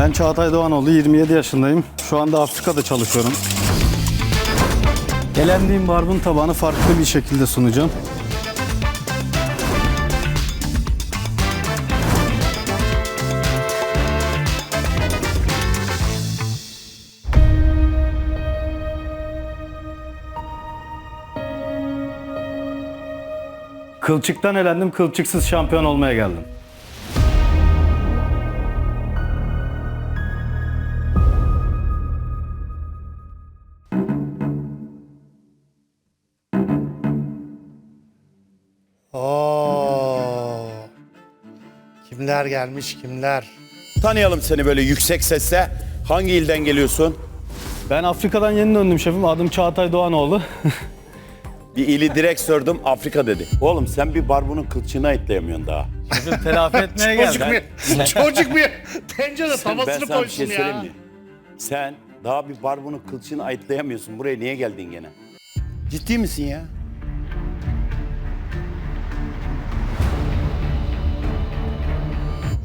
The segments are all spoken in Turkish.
Ben Çağatay Doğanoğlu, 27 yaşındayım. Şu anda Afrika'da çalışıyorum. Elendiğim barbun tabağını farklı bir şekilde sunacağım. Kılçıktan elendim, kılçıksız şampiyon olmaya geldim. Kimler gelmiş kimler? Tanıyalım seni böyle yüksek sesle. Hangi ilden geliyorsun? Ben Afrika'dan yeni döndüm şefim. Adım Çağatay Doğanoğlu. Bir ili direkt sordum Afrika dedi. Oğlum sen bir barbunun kılçığını etleyemiyorsun daha. Şefim telafi etmeye Çocuk geldim. bir, çocuk bir tencere ben tavasını şey koysun söyleyeyim ya. mi? Sen daha bir barbunun kılçığını ayıtlayamıyorsun. Buraya niye geldin gene? Ciddi misin ya?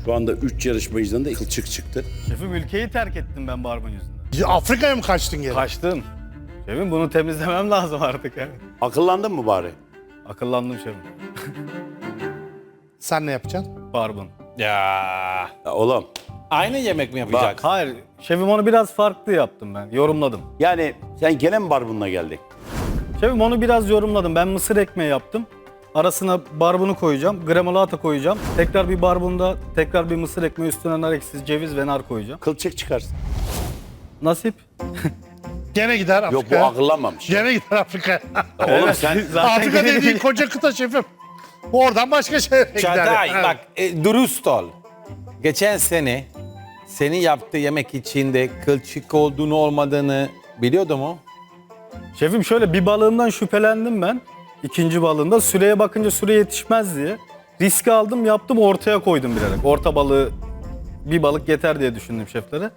Şu anda 3 yarışmacıdan da kılçık çıktı. Şefim ülkeyi terk ettim ben barbun yüzünden. Ya Afrika'ya mı kaçtın geri? Kaçtım. Şefim bunu temizlemem lazım artık yani. Akıllandın mı bari? Akıllandım şefim. Sen ne yapacaksın? Barbun. Ya Ya oğlum aynı yemek mi yapacak? Hayır, şefim onu biraz farklı yaptım ben. Yorumladım. yani sen gene mi barbunla geldin? Şefim onu biraz yorumladım. Ben mısır ekmeği yaptım. Arasına barbunu koyacağım. Gremolata koyacağım. Tekrar bir barbunda tekrar bir mısır ekmeği üstüne nar ekşisi, ceviz ve nar koyacağım. Kılçık çıkarsın. Nasip. Gene gider Yok bu akıllanmamış. Gene gider Afrika'ya. Oğlum sen Zaten Afrika dediğin koca kıta şefim. Oradan başka şeye gider. Çağatay Evet. bak e, dürüst ol. Geçen sene senin yaptığı yemek içinde kılçık olduğunu olmadığını biliyordu mu? Şefim şöyle bir balığımdan şüphelendim ben. İkinci balığında süreye bakınca süre yetişmez diye. Riski aldım yaptım ortaya koydum bilerek. Orta balığı bir balık yeter diye düşündüm şeflere.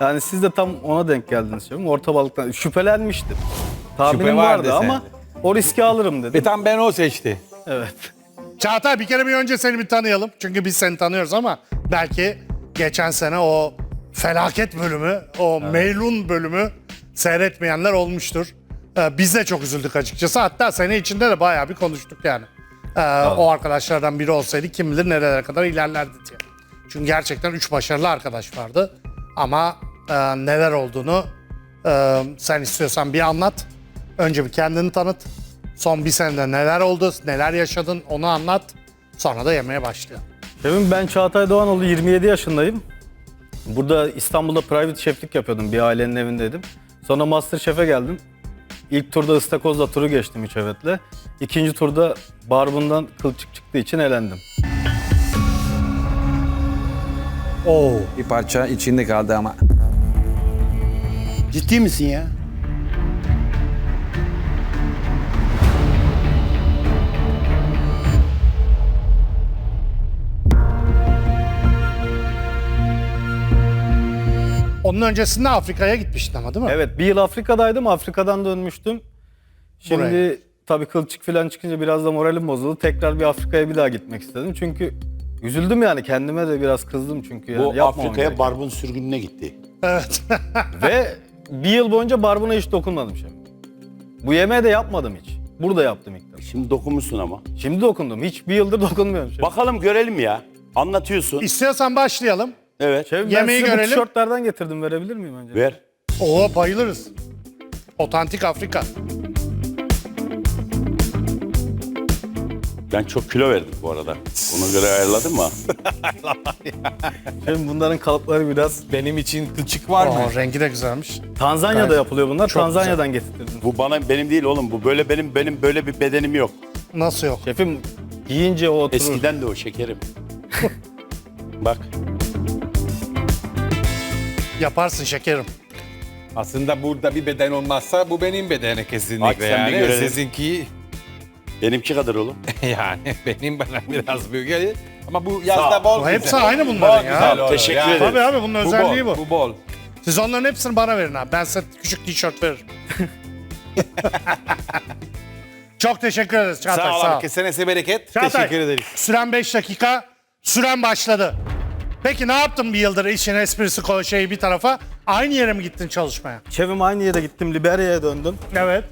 Yani siz de tam ona denk geldiniz şefim. Orta balıktan şüphelenmiştim. Tahminim Şüphe vardı, vardı ama o riski alırım Ve dedim. tam ben o seçti. Evet. Çağatay bir kere bir önce seni bir tanıyalım. Çünkü biz seni tanıyoruz ama belki geçen sene o felaket bölümü, o meylun bölümü seyretmeyenler olmuştur. Ee, biz de çok üzüldük açıkçası. Hatta sene içinde de bayağı bir konuştuk yani. Ee, o arkadaşlardan biri olsaydı kim bilir nerelere kadar ilerlerdi diye. Çünkü gerçekten üç başarılı arkadaş vardı. Ama e, neler olduğunu e, sen istiyorsan bir anlat. Önce bir kendini tanıt. Son bir senede neler oldu, neler yaşadın onu anlat. Sonra da yemeğe başlayalım. Ben Çağatay Doğanoğlu 27 yaşındayım. Burada İstanbul'da private şeflik yapıyordum. Bir ailenin evindeydim. Sonra Master Şef'e geldim. İlk turda ıstakozla turu geçtim üç evetle. İkinci turda barbundan kılçık çıktığı için elendim. Oo. Bir parça içinde kaldı ama. ciddi misin ya? Onun öncesinde Afrika'ya gitmiştin ama değil mi? Evet bir yıl Afrika'daydım. Afrika'dan dönmüştüm. Şimdi Buraya. tabii kılçık falan çıkınca biraz da moralim bozuldu. Tekrar bir Afrika'ya bir daha gitmek istedim. Çünkü üzüldüm yani kendime de biraz kızdım çünkü. Yani Bu yapmamam Afrika'ya gerekiyor. barbun sürgününe gitti. Evet. Ve bir yıl boyunca barbuna hiç dokunmadım şef. Bu yemeği de yapmadım hiç. Burada yaptım ilk defa. Şimdi dokunmuşsun ama. Şimdi dokundum. Hiç bir yıldır dokunmuyorum şef. Bakalım görelim ya. Anlatıyorsun. İstiyorsan başlayalım. Evet. Şef ben yemeği size bu görelim. tişörtlerden getirdim. Verebilir miyim önce? Ver. Oo bayılırız. Otantik Afrika. Ben çok kilo verdim bu arada. Ona göre ayarladın mı? Şef bunların kalıpları biraz... Benim için kılçık var mı? Oo, rengi de güzelmiş. Tanzanya'da Gayet- yapılıyor bunlar. Çok Tanzanya'dan getirdim. Bu bana benim değil oğlum. Bu böyle benim benim böyle bir bedenim yok. Nasıl yok? Şefim giyince o oturur. Eskiden de o şekerim. Bak. Yaparsın şekerim. Aslında burada bir beden olmazsa bu benim bedeni Bak kesinlikle sen bir yani. görelim. Sizinki Benimki kadar oğlum. yani benim bana biraz büyük gelir. Ama bu yazda bol Bu hepsi güzel. aynı bunların Bol ya. güzel olur. Teşekkür Yani ederim. Tabii abi bunun özelliği bol, bu. Bu bol. Siz onların hepsini bana verin abi. Ben size küçük tişört veririm. Çok teşekkür ederiz Çağatay. Sağ ol Sağ ol. abi. Kesene bereket. Çağatay, Teşekkür ederiz. Süren 5 dakika. Süren başladı. Peki ne yaptın bir yıldır işin esprisi ko- şeyi bir tarafa? Aynı yere mi gittin çalışmaya? Şefim aynı yere gittim. Liberya'ya döndüm. Evet.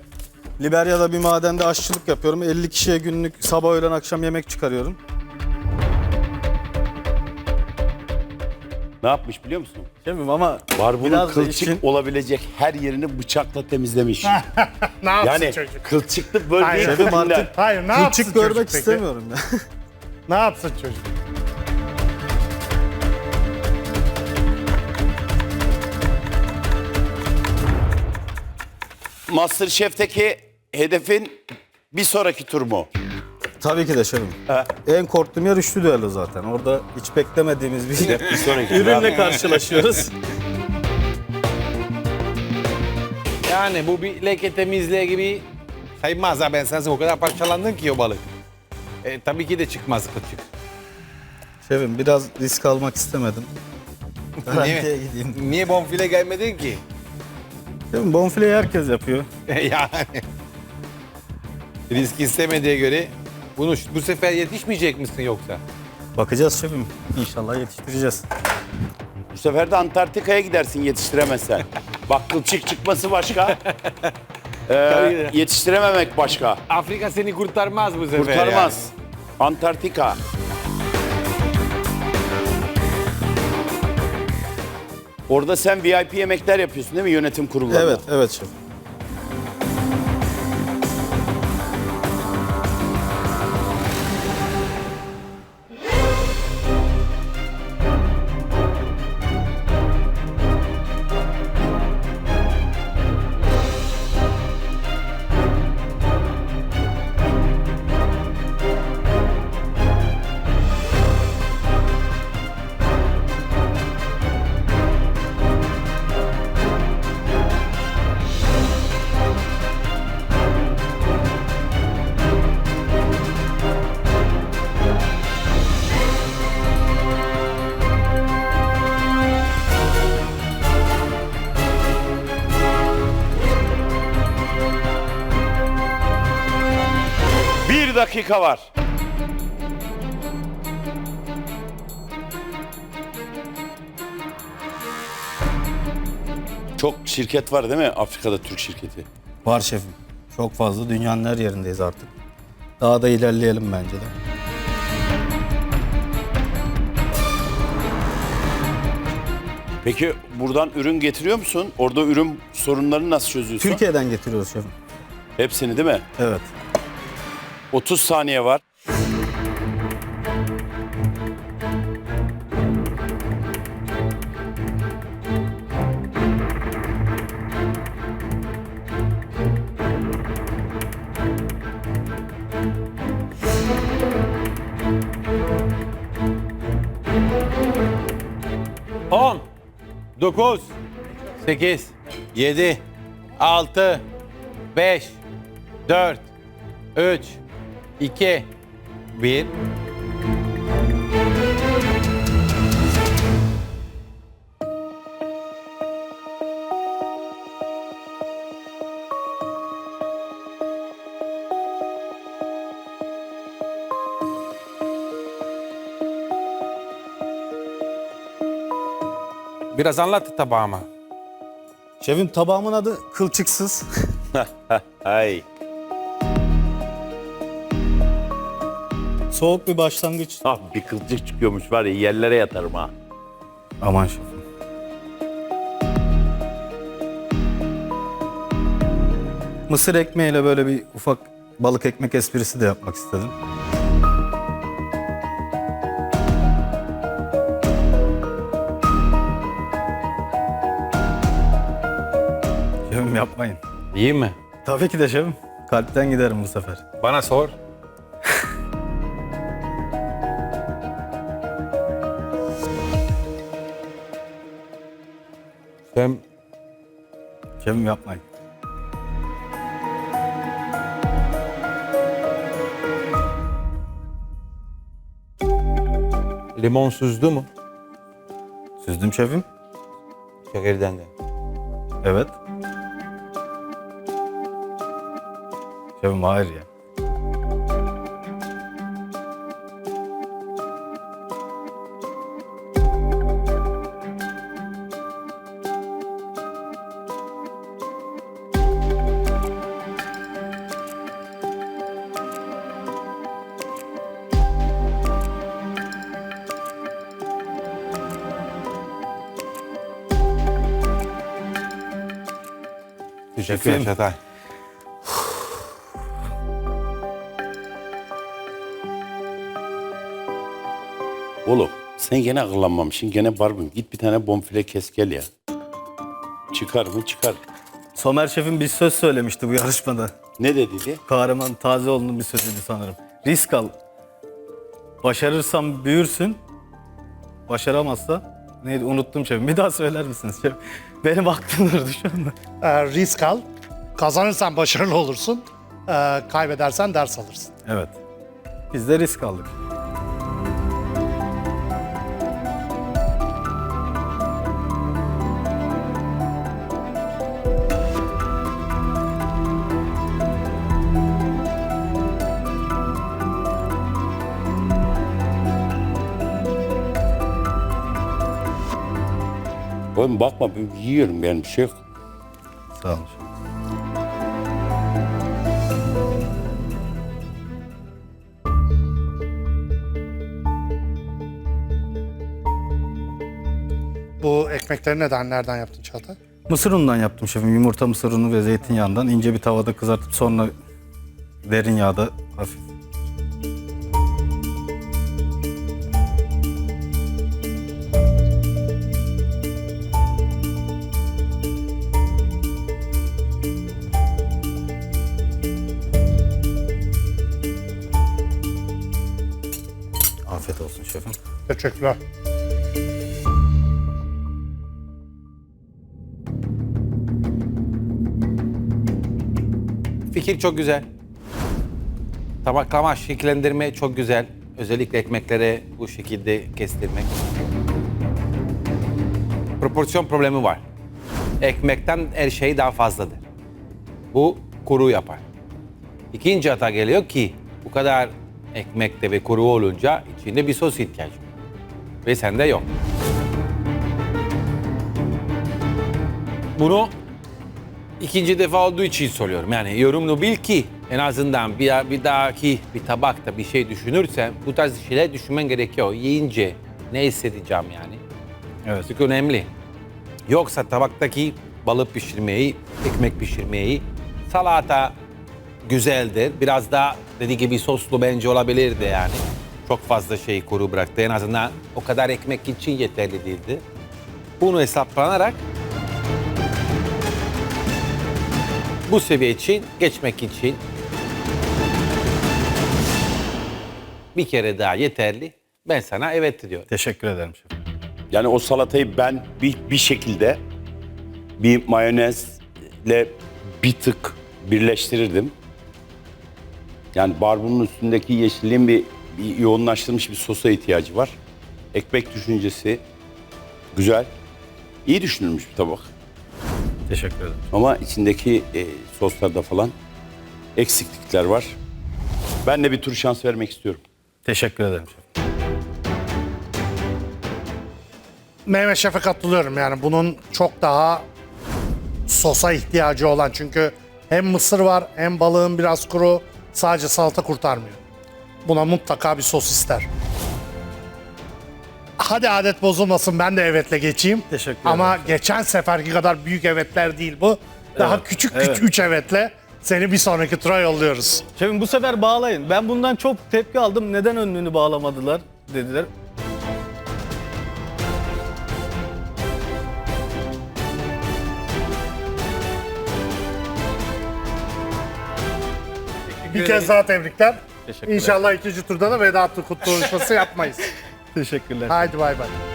Liberya'da bir madende aşçılık yapıyorum. 50 kişiye günlük sabah öğlen akşam yemek çıkarıyorum. Ne yapmış biliyor musun? Şefim ama Barbunun biraz da kılçık işin- olabilecek her yerini bıçakla temizlemiş. Ne yapsın yani çocuk? kılçıklı bölgeyi Hayır. Şefim kökünden. artık Hayır ne yapsın kılçık görmek çocuk peki? istemiyorum ya. Ne yapsın çocuk? Masterchef'teki hedefin bir sonraki tur mu? Tabii ki de şefim. Ha. En korktuğum yer üçlü düello zaten. Orada hiç beklemediğimiz bir Bir sonraki ürünle karşılaşıyoruz. Yani bu bir leke temizliği gibi sayılmaz ha ben sana o kadar parçalandın ki o balık. E, tabii ki de çıkmaz kılçık. Şefim biraz risk almak istemedim. Garantiye Niye, gideyim. niye bonfile gelmedin ki? Şefim bonfileyi herkes yapıyor. yani. Risk istemediğe göre bunu bu sefer yetişmeyecek misin yoksa? Bakacağız şefim. İnşallah yetiştireceğiz. Bu sefer de Antarktika'ya gidersin yetiştiremezsen. Bak kılçık çıkması başka. Ee, yetiştirememek başka. Afrika seni kurtarmaz bu sefer Kurtarmaz. Antarktika. Orada sen VIP yemekler yapıyorsun değil mi yönetim kurullarında? Evet, evet şefim. Dakika var. Çok şirket var değil mi Afrika'da Türk şirketi? Var şefim. Çok fazla. Dünyanın her yerindeyiz artık. Daha da ilerleyelim bence de. Peki buradan ürün getiriyor musun? Orada ürün sorunlarını nasıl çözüyorsun? Türkiye'den getiriyoruz şefim. Hepsini değil mi? Evet. 30 saniye var. On, dokuz, sekiz, yedi, altı, beş, dört, üç, iki, bir. Biraz anlat tabağıma. Şefim tabağımın adı kılçıksız. Ay. Soğuk bir başlangıç. Ah bir kılçık çıkıyormuş var ya yerlere yatarım ha. Aman şefim. Mısır ekmeğiyle böyle bir ufak balık ekmek esprisi de yapmak istedim. Şefim yapmayın. İyi mi? Tabii ki de şefim. Kalpten giderim bu sefer. Bana sor. Şefim yapmayın. limon süzdü mü? Süzdüm şefim. Şekerden de. Evet. Şefim hayır ya. Teşekkürler Şefim. Çağatay. Oğlum sen gene akıllanmamışsın. Gene barbun. Git bir tane bonfile kes gel ya. Çıkar mı çıkar. Somer Şef'in bir söz söylemişti bu yarışmada. Ne dedi diye? Kahraman Tazeoğlu'nun bir sözüydü sanırım. Risk al. Başarırsan büyürsün. Başaramazsa neydi unuttum şefim. Bir daha söyler misiniz şef? Benim aklım durdu şu anda. Ee, risk al. Kazanırsan başarılı olursun. Ee, kaybedersen ders alırsın. Evet. Biz de risk aldık. Oğlum bakma ben yiyorum yani bir şey yok. Sağ olun. Bu ekmekleri neden, nereden yaptın Çağatay? Mısır unundan yaptım şefim. Yumurta mısır unu ve zeytinyağından ince bir tavada kızartıp sonra derin yağda hafif. Teşekkürler. Fikir çok güzel. Tabaklama, şekillendirme çok güzel. Özellikle ekmekleri bu şekilde kestirmek. Proporsiyon problemi var. Ekmekten her şey daha fazladır. Bu kuru yapar. İkinci hata geliyor ki bu kadar ekmekte ve kuru olunca içinde bir sos ihtiyacı var. Ve sende yok. Bunu ikinci defa olduğu için soruyorum. Yani yorumunu bil ki en azından bir, bir dahaki bir tabakta bir şey düşünürsen bu tarz şeyler düşünmen gerekiyor. Yiyince ne hissedeceğim yani. Evet. Çünkü önemli. Yoksa tabaktaki balık pişirmeyi, ekmek pişirmeyi, salata güzeldir. Biraz da dediği gibi soslu bence olabilirdi yani. Çok fazla şey kuru bıraktı. En azından o kadar ekmek için yeterli değildi. Bunu hesaplanarak bu seviye için, geçmek için bir kere daha yeterli. Ben sana evet diyorum. Teşekkür ederim şefim. Yani o salatayı ben bir, bir şekilde bir mayonezle bir tık birleştirirdim. Yani barbunun üstündeki yeşilliğin bir, bir yoğunlaştırılmış bir sosa ihtiyacı var. Ekmek düşüncesi güzel. İyi düşünülmüş bir tabak. Teşekkür ederim. Ama içindeki e, soslarda falan eksiklikler var. Ben de bir tur şans vermek istiyorum. Teşekkür ederim. Mehmet Şef'e katılıyorum yani bunun çok daha sosa ihtiyacı olan çünkü hem mısır var hem balığın biraz kuru sadece salata kurtarmıyor. Buna mutlaka bir sos ister. Hadi adet bozulmasın ben de evetle geçeyim. Teşekkür Ama ederim. geçen seferki kadar büyük evetler değil bu. Daha Evet, küçük evet. küçük üç evetle seni bir sonraki tura yolluyoruz. Şefim bu sefer bağlayın. Ben bundan çok tepki aldım. Neden önlüğünü bağlamadılar dediler. Bir kez daha tebrikler. Teşekkürler. İnşallah ikinci turda da veda konuşması yapmayız. Teşekkürler. Haydi bay bay.